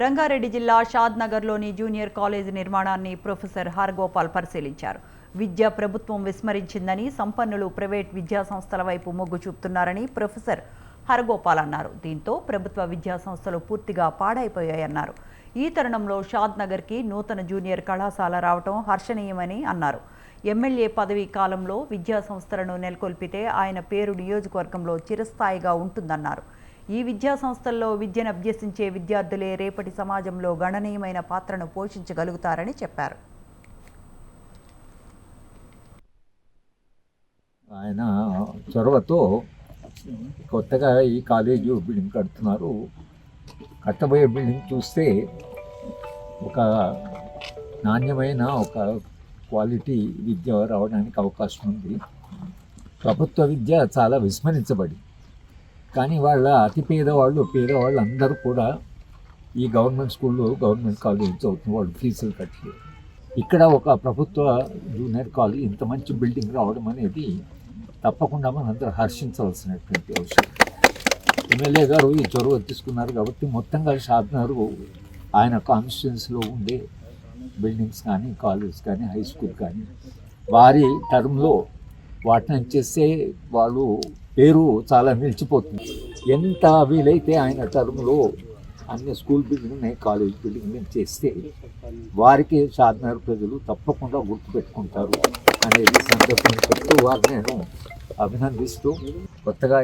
రంగారెడ్డి జిల్లా షాద్ నగర్లోని జూనియర్ కాలేజీ నిర్మాణాన్ని ప్రొఫెసర్ హరగోపాల్ పరిశీలించారు. విద్య ప్రభుత్వం విస్మరించిందని సంపన్నులు ప్రైవేట్ విద్యా సంస్థల వైపు మొగ్గు చూపుతున్నారని ప్రొఫెసర్ హరగోపాల్ అన్నారు. దీంతో ప్రభుత్వ విద్యా సంస్థలు పూర్తిగా పాడైపోయాయన్నారు. ఈ తరుణంలో షాద్ నగర్కి నూతన జూనియర్ కళాశాల రావటం హర్షణీయమని అన్నారు. ఎమ్మెల్యే పదవీ కాలంలో విద్యా సంస్థలను నెలకొల్పితే ఆయన పేరు నియోజకవర్గంలో చిరస్థాయిగా ఉంటుందన్నారు. ఈ విద్యా సంస్థల్లో విద్యను అభ్యసించే విద్యార్థులే రేపటి సమాజంలో గణనీయమైన పాత్రను పోషించగలుగుతారని చెప్పారు. ఆయన చొరవతో కొత్తగా ఈ కాలేజీ బిల్డింగ్ కడుతున్నారు. కట్టబోయే బిల్డింగ్ చూస్తే ఒక నాణ్యమైన ఒక క్వాలిటీ విద్య రావడానికి అవకాశం ఉంది. ప్రభుత్వ విద్య చాలా విస్మరించబడి కానీ వాళ్ళ అతి పేదవాళ్ళు పేదవాళ్ళు అందరూ కూడా ఈ గవర్నమెంట్ స్కూల్లో గవర్నమెంట్ కాలేజ్ చదువుతున్న వాళ్ళు ఫీజులు కట్టలేదు ఇక్కడ ఒక ప్రభుత్వ జూనియర్ కాలేజ్ ఇంత మంచి బిల్డింగ్ రావడం అనేది తప్పకుండా మనందరూ హర్షించవలసినటువంటి అవసరం. ఎమ్మెల్యే గారు ఈ చొరవ తీసుకున్నారు కాబట్టి మొత్తంగా షాద్నగర్ ఆయన కాన్స్టిట్యున్సీలో ఉండే బిల్డింగ్స్ కానీ కాలేజ్ కానీ హై స్కూల్ కానీ వారి టర్మ్లో వాటిని చేస్తే వాళ్ళు పేరు చాలా నిలిచిపోతుంది. ఎంత వీలైతే ఆయన టర్మ్లో అన్ని స్కూల్ బిల్డింగ్ని కాలేజ్ బిల్డింగ్ని చేస్తే వారికి షాద్నగర్ ప్రజలు తప్పకుండా గుర్తుపెట్టుకుంటారు అనేది సందర్భం చెప్తూ వారు నేను అభినందిస్తూ కొత్తగా